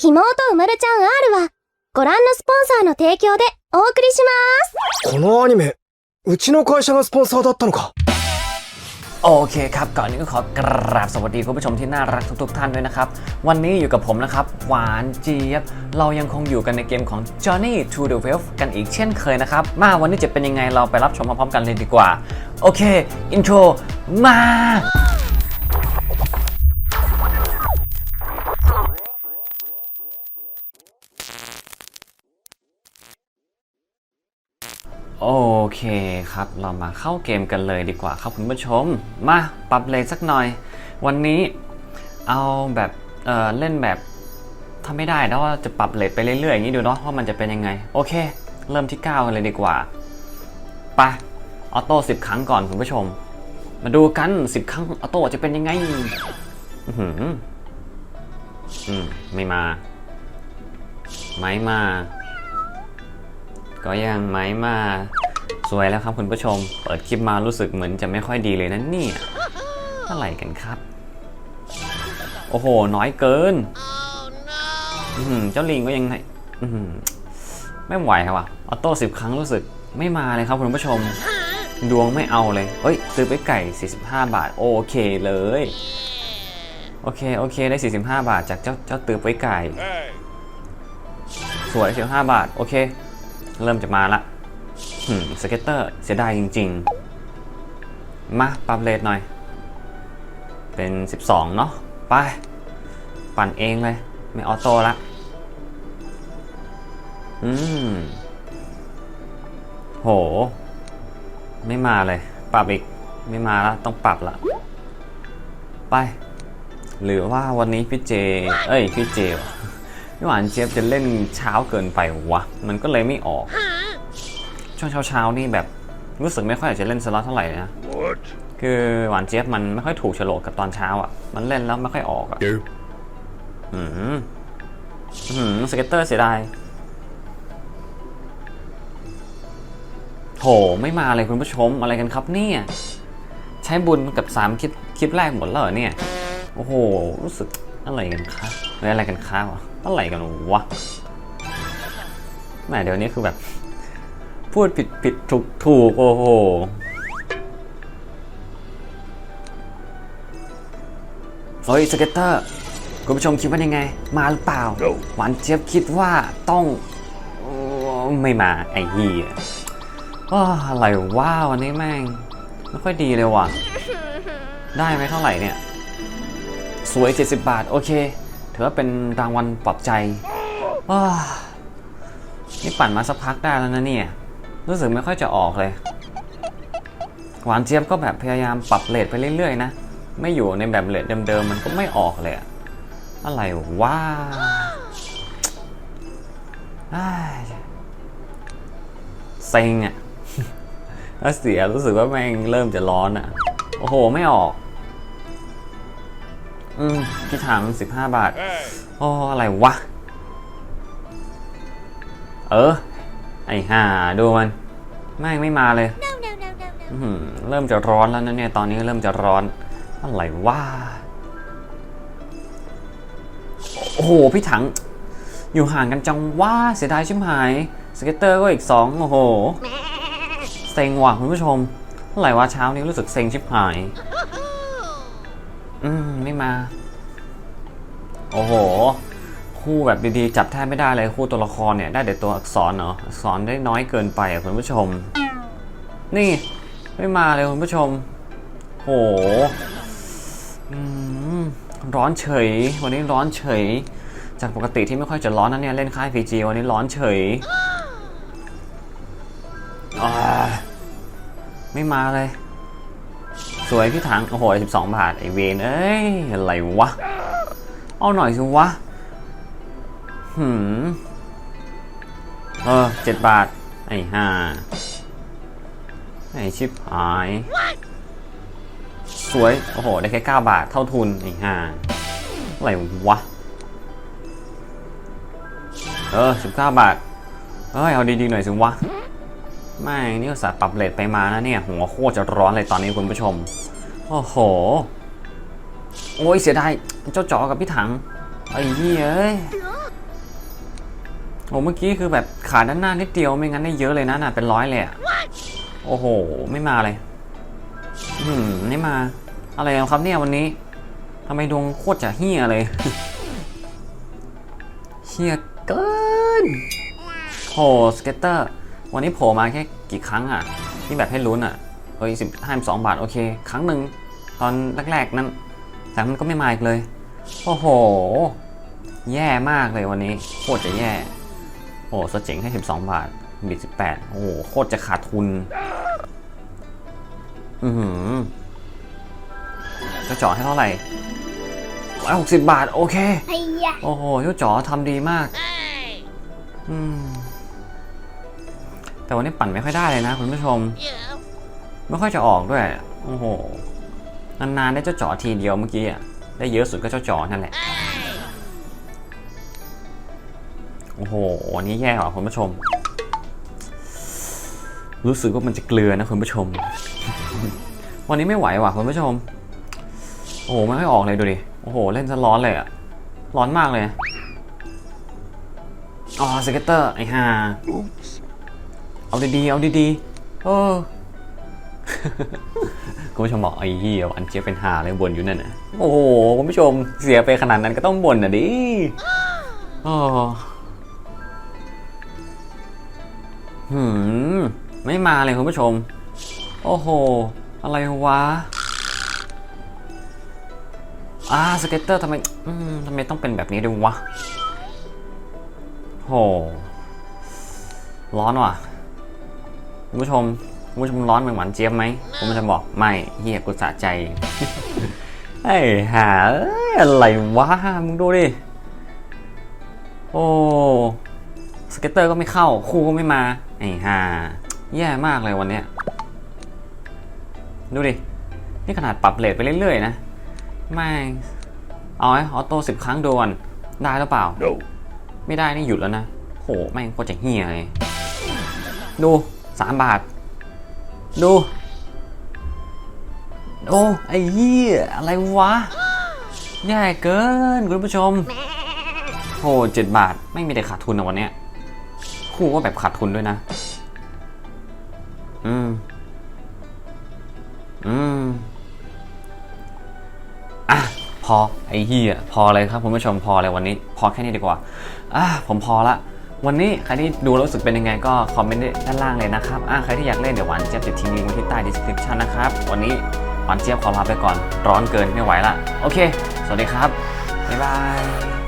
ひもとうまるちゃん R は、ご覧のスポンサーの提供でお送りします。このアニメ、うちの会社がスポンサーだったのか。 โอเคครับ ก่อนนี้ก็ขอกราบสวัสดีคุณผู้ชมที่น่ารักทุกๆท่านด้วยนะครับ วันนี้อยู่กับผมนะครับ หวานเจี๊ยบ เรายังคงอยู่กันในเกมของ Journey to the Wealth กันอีกเช่นเคยนะครับ มาวันนี้จะเป็นยังไงเราไปรับชมพร้อมๆกันเลยดีกว่า โอเค อินโทรมา เคครับ เรามาเข้าเกมกันเลยดีกว่าครับคุณผู้ชม มาปรับเลยสักหน่อย วันนี้เอาแบบเออเล่นแบบทำไม่ได้แล้วจะปรับเลทไปเรื่อยๆอย่างนี้ดูเนาะว่ามันจะเป็นยังไง โอเค เริ่มที่9กันเลยดีกว่าไปออโต้10ครั้งก่อนคุณผู้ชม มาดูกัน10ครั้งออโต้จะเป็นยังไงอื้อหืออืมไม่มา ไม่มา ก็ยังไม่มา สวยแล้วครับคุณผู้ชม เปิดคลิปมารู้สึกเหมือนจะไม่ค่อยดีเลยนะเนี่ยอะไรกันครับ โอ้โห น้อยเกินอื้อหือเจ้าลิงก็ยังไงอื้อหือไม่ไหวครับว่ะออโต้สิบครั้งรู้สึกไม่มาเลยครับคุณผู้ชม ดวงไม่เอาเลย เฮ้ย ซื้อไปไก่ 45 บาท โอเคเลย โอเค โอเค ได้ 45 บาทจากเจ้าเจ้าตือไว้ไก่ สวย 15 บาท โอเค เริ่มจะมาละหืม สเก็ตเตอร์เสียดายจริง ๆ มาปรับเลทหน่อย เป็น 12 เนาะไป ปั่นเองเลย ไม่ออโต้ละอืมโห ไม่มาเลย ปรับอีก ไม่มาละต้องปรับละ ไป หรือว่าวันนี้พี่เจ เอ้ย พี่เจวะพี่หวานเจี๊ยบจะเล่นเช้าเกินไปวะ มันก็เลยไม่ออก ช่วงเช้าเช้าๆนี่แบบรู้สึกไม่ค่อยอยากจะเล่นสล็อตเท่าไหร่นะ คือหวานเจี๊ยบมันไม่ค่อยถูกโฉลกกับตอนเช้าอะ มันเล่นแล้วไม่ค่อยออกอะ อืมอืมสเก็ตเตอร์เสียดาย โห ไม่มาเลยคุณผู้ชมอะไรกันครับเนี่ย ใช้บุญกับสามคลิปคลิปแรกหมดแล้วเหรอเนี่ย โอ้โห รู้สึกอะไรกันครับอะไรกันครับวะอะไรกันวะแหมเดี๋ยวนี้คือแบบ พูดผิดผิดถูกถูกโอ้โหเฮ้ยสเก็ตเตอร์คุณผู้ชมคิดว่ายังไง มาหรือเปล่า หวานเจี๊ยบคิดว่าต้องเอ่อไม่มาไอ้เหี้ยอ้ออะไรว้าวันนี้แม่ง ไม่ค่อยดีเลยว่ะ ได้ไหมเท่าไหร่เนี่ย สวย 70 บาท โอเค ถือว่าเป็นรางวัลปลอบใจอ้านี่ปั่นมาสักพักได้แล้วนะเนี่ย รู้สึกไม่ค่อยจะออกเลย หวานเจี๊ยบก็แบบพยายามปรับเลทไปเรื่อยๆนะ ไม่อยู่ในแบบเลทเดิมๆมันก็ไม่ออกเลยอะอะไรว้าอ้ายเซ็งอะถ้าเสียรู้สึกว่าแม่งเริ่มจะร้อนอะโอ้โห ไม่ออก อืมพี่ถัง15บาท โอ้ อะไรวะ เออ ไอ้ห่าดูมันแม่งไม่มาเลยเริ่มจะร้อนแล้วนะเนี่ย ตอนนี้เริ่มจะร้อน อะไรวะโอ้โห พี่ถัง อยู่ห่างกันจังว่าเสียดายชิบหาย สเก็ตเตอร์ก็อีกสองโอ้โห เซ็งว่ะคุณผู้ชมอะไรวะเช้านี้รู้สึกเซ็งชิบหาย อืม ไม่มา โอ้โห คู่แบบดีๆ จับแทบไม่ได้เลยคู่ตัวละครเนี่ย ได้แต่ตัวอักษรเนาะอักษรได้น้อยเกินไปอะคุณผู้ชม นี่ไม่มาเลยคุณผู้ชมโหอืมร้อนเฉย วันนี้ร้อนเฉย จากปกติที่ไม่ค่อยจะร้อนนะเนี่ยเล่นค่าย PG วันนี้ร้อนเฉยอไม่มาเลย สวยพี่ถังโอ้โห12 บาท ไอเวนเอ้ย อะไรวะ เอาหน่อยสิวะ หืมเออเจ็ดบาท ไอ้ห่าไอ้ชิบหาย สวย โอ้โห ได้แค่9บาทเท่าทุน ไอ้ห่าอะไรวะ เออ19บาทเฮ้ย เอาดีๆหน่อยสิวะ ไม่งนี่ก็สาห์ปรับเลทไปมานะเนี่ย หัวโคตรจะร้อนเลยตอนนี้คุณผู้ชม โอ้โห โอ้ยเสียดาย เจ้าจอกับพี่ถัง ไอ้เหี้ยเอ้ย โอ้เมื่อกี้คือแบบขาด้านหน้านิดเดียวไม่งั้นได้เยอะเลยนะน่ะเป็นร้อยเลยอะโอ้โห ไม่มาเลยอืมไม่มา อะไรกันครับเนี่ยวันนี้ทำไมดวงโคตรจะเฮี้ยเลยเฮี้ยเกินโหสเก็ตเตอร์ วันนี้โผล่มาแค่กี่ครั้งอะที่แบบให้ลุ้นอะเฮ้ยสิบห้าสองบาทโอเค ครั้งหนึ่งตอนแรกๆนั้นจากนั้นก็ไม่มาอีกเลย โอ้โห แย่มากเลยวันนี้ โคตรจะแย่ โอ้โหสเจ๋งให้ 12 บาท บิด 18 โอ้โหโคตรจะขาดทุน อือหือ จะเจาะให้เท่าไหร่ร้อยหกสิบบาท โอเคไอ้ยะโอ้โหเจ้าจ๋อทำดีมาก อืม แต่วันนี้ปั่นไม่ค่อยได้เลยนะคุณผู้ชม ไม่ค่อยจะออกด้วย โอ้โห นานๆได้เจ้าจ๋อทีเดียวเมื่อกี้อะ ได้เยอะสุดก็เจ้าจ๋อนั่นแหละ โอ้โหนนี้แย่กว่าคุณผู้ชม รู้สึกว่ามันจะเกลือนะคุณผู้ชม วันนี้ไม่ไหวว่ะคุณผู้ชม โอ้โหไม่ค่อยออกเลยดูดิ โอ้โห เล่นซะร้อนเลยอะร้อนมากเลย อ๋อสเก็ตเตอร์ไอ้ห่าเอาดีๆ เอาดีๆ เออคุณผู้ชมบอกไอ้เหี้ยอันเจี๊ยบเป็นหาเลยบ่นอยู่นั่นนะโอ้โหคุณผู้ชมเสียไปขนาดนั้นก็ต้องบ่นอะดิโอ้ หืม ไม่มาเลยคุณผู้ชม โอ้โห อะไรวะอ่าสเก็ตเตอร์ทำไมอืมทำไมต้องเป็นแบบนี้ด้วยวะโห ร้อนว่ะ คุณผู้ชม คุณผู้ชมร้อนเหมือนหวานเจี๊ยบไหมผมจะบอกไม่เฮียกูสะใจไอ้หาอะไรวะมึงดูดิ โอ้ สเก็ตเตอร์ก็ไม่เข้า คู่ก็ไม่มา ไอ้ห่า แย่มากเลยวันเนี้ย ดูดิ นี่ขนาดปรับเลทไปเรื่อยๆนะ ไม่งเอาไอ้ออโต้สิบครั้งโดน ได้หรือเปล่าไม่ได้นี่หยุดแล้วนะ โห แม่งโคตรจะเฮี้ยเลย ดูสามบาท ดูโอ้ไอ้เหี้ยอะไรวะแย่เกินคุณผู้ชมโหเจ็ดบาท ไม่มีแต่ขาดทุนนะวันเนี้ย คู่ก็แบบขาดทุนด้วยนะ อืม อืม อะ พอไอ้เฮียพอเลยครับคุณผู้ชมพอเลยวันนี้ พอแค่นี้ดีกว่า อะผมพอละวันนี้ใครที่ดูรู้สึกเป็นยังไงก็คอมเมนต์ด้านล่างเลยนะครับอะใครที่อยากเล่นเดี๋ยวหวานเจี๊ยบจะทิ้งลิงก์ไว้ที่ใต้ description นะครับ วันนี้หวานเจี๊ยบขอลาไปก่อน ร้อนเกินไม่ไหวละ โอเค สวัสดีครับ บ๊ายบาย